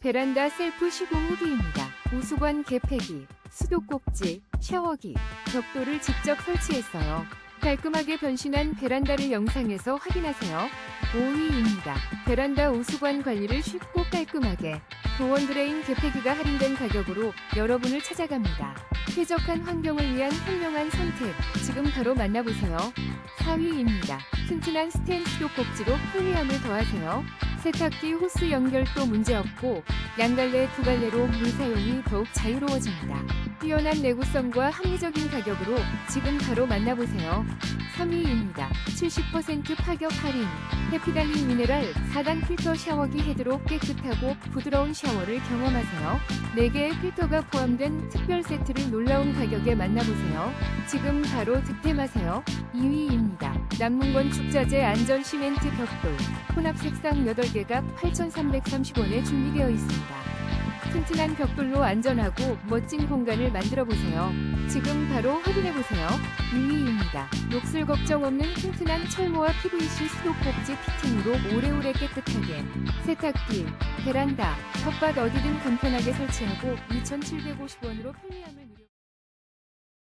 베란다 셀프 시공 후기입니다. 우수관 개폐기, 수도꼭지, 샤워기, 벽돌을 직접 설치했어요. 깔끔하게 변신한 베란다를 영상에서 확인하세요. 5위입니다. 베란다 우수관 관리를 쉽고 깔끔하게 도원 드레인 개폐기가 할인된 가격으로 여러분을 찾아갑니다. 쾌적한 환경을 위한 현명한 선택. 지금 바로 만나보세요. 4위입니다. 튼튼한 스텐 수도꼭지로 편리함을 더하세요. 세탁기 호스 연결도 문제없고 양갈래 두 갈래로 물 사용이 더욱 자유로워집니다. 뛰어난 내구성과 합리적인 가격으로 지금 바로 만나보세요. 3위입니다. 70% 파격 할인. 해피달린 미네랄 4단 필터 샤워기 헤드로 깨끗하고 부드러운 샤워를 경험하세요. 4개의 필터가 포함된 특별 세트를 놀라운 가격에 만나보세요. 지금 바로 득템하세요. 2위입니다. 남문건 축자재 안전 시멘트 벽돌. 혼합 색상 8개가 8,330원에 준비되어 있습니다. 튼튼한 벽돌로 안전하고 멋진 공간을 만들어 보세요. 지금 바로 확인해 보세요. 2위입니다. 녹슬 걱정 없는 튼튼한 철모와 PVC 수도꼭지 피팅으로 오래오래 깨끗하게 세탁기, 베란다, 텃밭 어디든 간편하게 설치하고 2,750원으로 편리함을